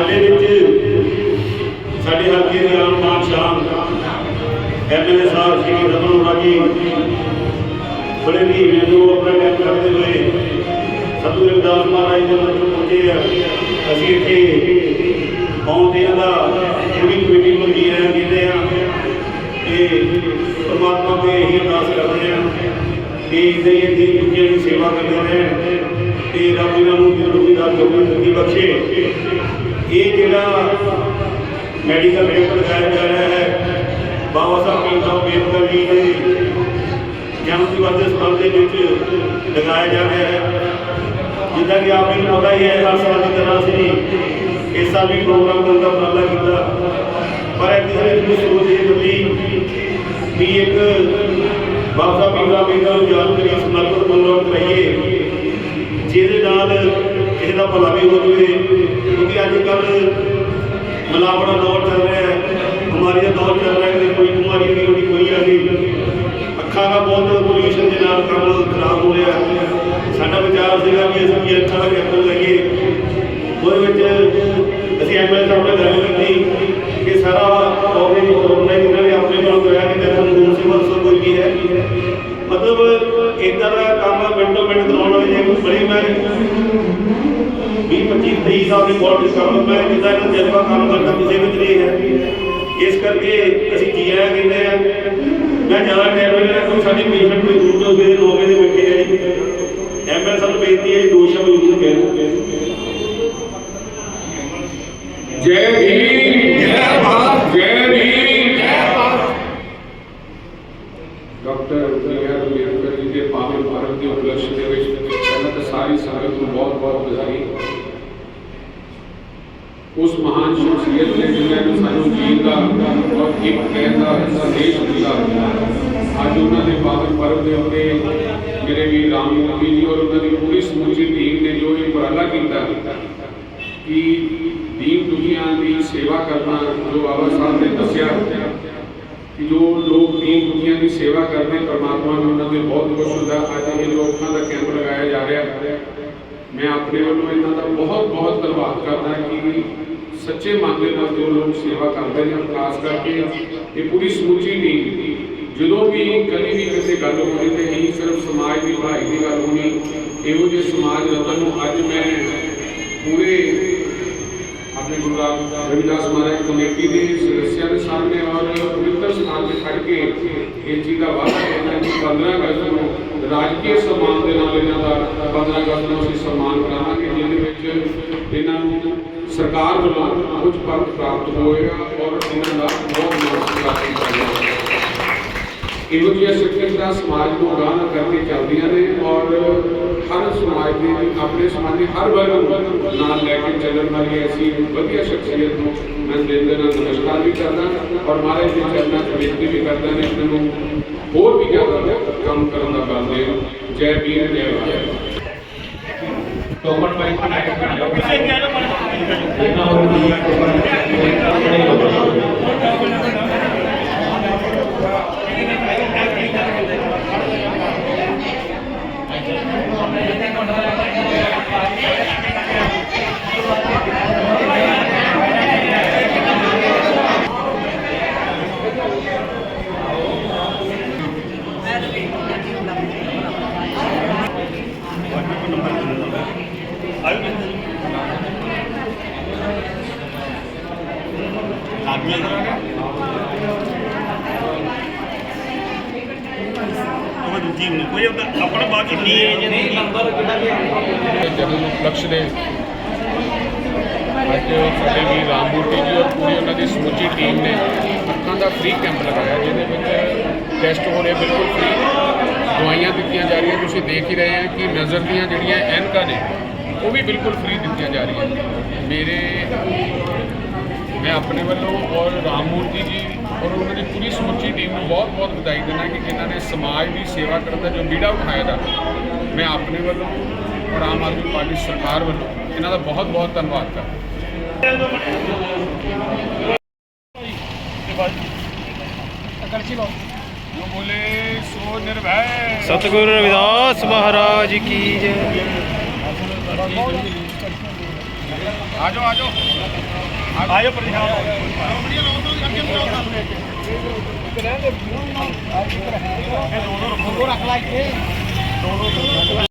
ਸਾਡੇ ਵਿੱਚ ਸਾਡੇ ਹਲਕੇ ਦੇ ਆਮ ਮਾਨ ਸ਼ਾਨ ਐਮਐਲਏ ਸਾਹਿਬ ਸ਼੍ਰੀ ਰਮਨ ਅਰੋੜਾ ਜੀ, ਬੜੇ ਵੀ ਮੈਨੂੰ ਆਪਣਾ ਟਾਈਮ ਕਰਦੇ ਹੋਏ ਸਤਿਗੁਰੂ ਰਵਿਦਾਸ ਮਹਾਰਾਜ ਦੇ ਮੰਦਰ ਪਹੁੰਚੇ ਆ। ਅਸੀਂ ਇੱਥੇ ਆਉਂਦੇ ਆ ਦਾ ਪੂਰੀ ਕਮੇਟੀ ਨੂੰ ਜੀ ਆਇਆਂ ਕਹਿੰਦੇ ਆ ਤੇ ਪਰਮਾਤਮਾ ਤੋਂ ਇਹੀ ਅਰਦਾਸ ਕਰਦੇ ਆ ਕਿ ਇਦਾਂ ਹੀ ਦਿਨ ਦੁਨੀਆ ਦੀ ਸੇਵਾ ਕਰਦੇ ਰਹਿਣ ਤੇ ਰੱਬ ਇਹਨਾਂ ਨੂੰ ਵੀ ਦਾ ਚੌਕੀ ਬਖਸ਼ੇ। ਇਹ ਜਿਹੜਾ ਮੈਡੀਕਲ ਕੈਂਪ ਲਗਾਇਆ ਜਾ ਰਿਹਾ ਹੈ, ਬਾਬਾ ਸਾਹਿਬ ਭੀਮ ਅੰਬੇਦਕਰ ਜੀ ਦੇ ਜਨਮ ਦਿਵਸ ਦੇ ਸੰਬੰਧ ਦੇ ਵਿੱਚ ਲਗਾਇਆ ਜਾ ਰਿਹਾ ਹੈ। ਜਿੱਦਾਂ ਕਿ ਆਪ ਨੂੰ ਪਤਾ ਹੀ ਹੈ, ਹਰ ਸਾਲ ਦੀ ਤਰ੍ਹਾਂ ਅਸੀਂ ਇਸ ਸਾਲ ਵੀ ਪ੍ਰੋਗਰਾਮ ਕਰਨ ਦਾ ਉਪਰਾਲਾ ਕੀਤਾ। ਪਰ ਇਹ ਕਿਸੇ ਨੇ ਸੋਚ ਇਹ ਬਦਲੀ ਵੀ ਇੱਕ ਬਾਬਾ ਸਾਹਿਬ ਭੀਮ ਅੰਬੇਦਕਰ ਨੂੰ ਯਾਦ ਕਰੀ ਸਮਰਪਿਤ ਪ੍ਰੋਗਰਾਮ ਕਰਾਈਏ। ਕਿਸੇ ਦਾ ਭਲਾ ਵੀ ਹੋ ਜਾਵੇ, ਕਿਉਂਕਿ ਅੱਜ ਕੱਲ੍ਹ ਮਿਲਾਵਟ ਦੌਰ ਚੱਲ ਰਿਹਾ ਹੈ ਬਿਮਾਰੀ ਦਾ ਦੌਰ ਚੱਲ ਰਿਹਾ ਹੈ ਕੋਈ ਬਿਮਾਰੀ ਨਹੀਂ ਹੋਣੀ ਕੋਈ ਆ ਗਈ ਅੱਖਾਂ ਦਾ ਬਹੁਤ ਪੋਲੂਸ਼ਨ ਦੇ ਨਾਲ ਕੰਮ ਖਰਾਬ ਹੋ ਰਿਹਾ ਸਾਡਾ ਵਿਚਾਰ ਸੀਗਾ ਵੀ ਅਸੀਂ ਇਹ ਅੱਖਾਂ ਦਾ ਕੈਂਪ ਲਈਏ। ਉਹਦੇ ਵਿੱਚ ਅਸੀਂ ਐਮਐਲਏ ਸਾਹਿਬ ਨਾਲ ਗੱਲ ਕੀਤੀ ਕਿ ਸਾਰਾ ਆਰਗੇਨਾਈਜ਼ ਆਰਗੇਨਾਈਜ਼ ਇਹਨਾਂ ਨੇ ਆਪਣੇ ਕੋਲ ਕਰਾਇਆ ਕਿ ਦੇਖੋ ਨੂੰ ਸੇਵਾ ਸੋ ਕੋਈ ਵੀ ਹੈ। ਮਤਲਬ ਇਦਾਂ ਦਾ ਕੰਮ ਮਿੰਟੋ ਮਿੰਟ ਕਰਾਉਣ ਵਾਲੇ ਜੇ ਕੋਈ ਮੈਂ 20 25 23 ਸਾਲ ਦੀ ਪੋਲਿਟਿਕਸ ਕੰਮ ਮੈਂ ਜਿੱਦਾਂ ਇਹਨਾਂ ਜਜ਼ਬਾ ਕੰਮ ਕਰਦਾ ਕਿਸੇ ਵਿੱਚ ਨਹੀਂ ਹੈ ਇਸ ਕਰਕੇ ਅਸੀਂ ਜੀ ਆਇਆ ਕਹਿੰਦੇ ਆ ਮੈਂ ਜ਼ਿਆਦਾ ਟਾਈਮ ਨਹੀਂ ਲੈਣਾ ਕੋਈ ਸਾਡੇ ਪੇਸ਼ੈਂਟ ਕੋਈ ਦੂਰ ਤੋਂ ਸਵੇਰੇ 9 ਵਜੇ ਬੈਠੇ ਆ ਜੀ ਐਮਐਲ ਸਾਨੂੰ ਬੇਨਤੀ ਹੈ ਜੀ ਦੋ ਸ਼ਬਦ ਜ਼ਰੂਰ ਕਹਿਣ ਜੈ ਭੀਮ ਜੈ ਭਾਰਤ ਜੈ ਭੀਮ ਜੈ Bharat doctor B R Ambedkar ji ਦੇ ਪਾਵਨ ਭਾਰਤ ਦੇ ਉਪਲਕਸ਼ ਦੇ ਵਿੱਚ ਪਹਿਲਾਂ ਤਾਂ ਸਾਰੀ ਸੰਗਤ ਨੂੰ ਬਹੁਤ ਬਹੁਤ ਵਧਾਈ ਉਸ ਮਹਾਨ ਸ਼ਖਸੀਅਤ ਨੇ ਜਿਨ੍ਹਾਂ ਨੂੰ ਸਾਨੂੰ ਜੀਣ ਦਾ ਔਰ ਇੱਕ ਕਹਿਣ ਦਾ ਸੰਦੇਸ਼ ਦਿੱਤਾ। ਅੱਜ ਉਹਨਾਂ ਦੇ ਪਾਵਨ ਪਰਬ ਦੇ ਉੱਤੇ ਮੇਰੇ ਵੀ ਰਾਮ ਮੋਹਨ ਜੀ ਔਰ ਉਹਨਾਂ ਦੀ ਪੂਰੀ ਸਮੁੱਚੀ ਟੀਮ ਨੇ ਜੋ ਇਹ ਉਪਰਾਲਾ ਕੀਤਾ ਕਿ ਦੀਨ ਦੁਨੀਆ ਦੀ ਸੇਵਾ ਕਰਨਾ, ਜੋ ਬਾਬਾ ਸਾਹਿਬ ਨੇ ਦੱਸਿਆ ਕਿ ਜੋ ਲੋਕ ਦੀਨ ਦੁਨੀਆ ਦੀ ਸੇਵਾ ਕਰਦੇ, ਪਰਮਾਤਮਾ ਨੂੰ ਉਹਨਾਂ ਦੇ ਬਹੁਤ ਖੁਸ਼ ਹੁੰਦਾ। ਅੱਜ ਇਹ ਜੋ ਅੱਖਾਂ ਦਾ ਕੈਂਪ ਲਗਾਇਆ ਜਾ ਰਿਹਾ ਮੈਂ ਆਪਣੇ ਵੱਲੋਂ ਇਹਨਾਂ ਦਾ ਬਹੁਤ ਬਹੁਤ ਧੰਨਵਾਦ ਕਰਦਾ ਕਿ ਸੱਚੇ ਮਨ ਦੇ ਨਾਲ ਜੋ ਲੋਕ ਸੇਵਾ ਕਰਦੇ ਨੇ ਖਾਸ ਕਰਕੇ ਇਹ ਪੂਰੀ ਸਮੁੱਚੀ ਟੀਮ ਜਦੋਂ ਵੀ ਕਦੀ ਵੀ ਕਿਸੇ ਗੱਲ ਹੋਣੀ ਤੇ ਨਹੀਂ ਸਿਰਫ ਸਮਾਜ ਦੀ ਭਲਾਈ ਦੀ ਗੱਲ ਹੋਣੀ, ਇਹੋ ਜਿਹੇ ਸਮਾਜ ਰਤਨ ਨੂੰ ਅੱਜ ਮੈਂ ਪੂਰੇ ਆਪਣੇ ਗੁਰੂ ਰਾਮ ਰਵਿਦਾਸ ਮਹਾਰਾਜ ਕਮੇਟੀ ਦੇ ਸਦੱਸਿਆਂ ਦੇ ਸਾਹਮਣੇ ਔਰ ਪਵਿੱਤਰ ਸਥਾਨ ਤੇ ਖੜ ਕੇ ਇਹ ਚੀਜ਼ ਦਾ ਵਾਅਦਾ ਕਰਦਾ ਕਿ 15 ਅਗਸਤ ਨੂੰ ਰਾਜਕੀ ਸਨਮਾਨ ਦੇ ਨਾਲ ਇਹਨਾਂ ਦਾ 15 ਅਗਸਤ ਨੂੰ ਅਸੀਂ ਸਨਮਾਨ ਕਰਾਵਾਂਗੇ, ਜਿਹਦੇ ਵਿੱਚ ਇਹਨਾਂ ਨੂੰ ਸਰਕਾਰ ਵੱਲੋਂ ਉੱਚ ਪਦ ਪ੍ਰਾਪਤ ਹੋਏਗਾ ਔਰ ਇਹਨਾਂ ਦਾ ਬਹੁਤ ਮਾਣ ਸਤਿਕਾਰ ਕੀਤਾ ਜਾਏਗਾ। ਇਹੋ ਜਿਹੀਆਂ ਸਿੱਖਿਆ ਸਮਾਜ ਨੂੰ ਅਗਾਂਹ ਕਰਕੇ ਚੱਲਦੀਆਂ ਨੇ। ਸਮਾਜ ਦੇ ਆਪਣੇ ਸਮਾਜ ਦੇ ਹਰ ਵਰਗ ਨੂੰ ਨਾਲ ਲੈ ਕੇ ਚੱਲਣ ਵਾਲੀ ਐਸੀ ਵਧੀਆ ਸ਼ਖਸੀਅਤ ਨੂੰ ਮੈਂ ਦਿਲ ਦੇ ਨਾਲ ਨਮਸਕਾਰ ਵੀ ਕਰਦਾ ਔਰ ਮਹਾਰਾਜ ਦੇ ਚਰਨਾਂ 'ਚ ਬੇਨਤੀ ਵੀ ਕਰਦਾ ਨੇ ਇਹਨਾਂ ਨੂੰ ਹੋਰ ਵੀ ਜ਼ਿਆਦਾ ਕੰਮ ਕਰਨ ਦਾ ਬਲ ਦੇਣ। ਜੈ ਭੀਮ ਜੈ ਭਾਰਤ। ਟੋਕਨ ਵਾਈਜ਼ ਕਨੈਕਟ ਕਰ ਲਓ ਉਹ ਦੂਜੀ ਨਹੀਂ ਕੋਈ ਉਹਦਾ ਆਪਣਾ ਬਾਕੀ ਕੀ ਹੈ ਨਹੀਂ ਨੰਬਰ ਕਿਹੜਾ ਜਨਮ ਦੇ ਅੱਜ ਸਾਡੇ ਵੀ ਰਾਮਮੂਰਤੀ ਜੀ ਔਰ ਪੂਰੀ ਉਹਨਾਂ ਦੀ ਸਮੁੱਚੀ ਟੀਮ ਨੇ ਅੱਖਾਂ ਦਾ ਫ੍ਰੀ ਕੈਂਪ ਲਗਾਇਆ ਜਿਹਦੇ ਵਿੱਚ ਟੈਸਟ ਹੋ ਰਹੇ ਬਿਲਕੁਲ ਫ੍ਰੀ ਦਵਾਈਆਂ ਦਿੱਤੀਆਂ ਜਾ ਰਹੀਆਂ ਤੁਸੀਂ ਦੇਖ ਹੀ ਰਹੇ ਹੋ ਕਿ ਨਜ਼ਰ ਦੀਆਂ ਜਿਹੜੀਆਂ ਐਨਕਾਂ ਨੇ ਉਹ ਵੀ ਬਿਲਕੁਲ ਫ੍ਰੀ ਦਿੱਤੀਆਂ ਜਾ ਰਹੀਆਂ ਮੇਰੇ, ਮੈਂ ਆਪਣੇ ਵੱਲੋਂ ਔਰ ਰਾਮਮੂਰਤੀ ਜੀ ਔਰ ਉਹਨਾਂ ਦੀ ਪੂਰੀ ਸਮੁੱਚੀ ਟੀਮ ਨੂੰ ਬਹੁਤ-ਬਹੁਤ ਵਧਾਈ ਦਿੰਦਾ ਕਿ ਜਿਨ੍ਹਾਂ ਨੇ ਸਮਾਜ ਦੀ ਸੇਵਾ ਕਰਨ ਦਾ ਜੋ ਬੀੜਾ ਉਠਾਇਆ ਦਾ, ਮੈਂ ਆਪਣੇ ਵੱਲੋਂ ਔਰ ਆਮ ਆਦਮੀ ਪਾਰਟੀ ਸਰਕਾਰ ਵੱਲੋਂ ਇਹਨਾਂ ਦਾ ਬਹੁਤ-ਬਹੁਤ ਧੰਨਵਾਦ ਕਰਦਾ ਜੋ ਬੋਲੇ ਸੋ ਨਿਰਭੈ ਸਤਿਗੁਰੂ ਰਵਿਦਾਸ ਮਹਾਰਾਜ ਕੀ ਜੈ। ਆਜੋ ਆਜੋ। ਆਜੋ ਪ੍ਰਸ਼ਾਦ ਵਧੀਆ ਲਾਓ ਤੁਸੀਂ ਅੱਗੇ ਨੂੰ ਲਾਓ ਇੱਕ ਰਹਿਣ ਦੇ ਦੋ ਦੋ ਰੱਖ। ਲੈ ਇੱਥੇ ਦੋ ਦੋ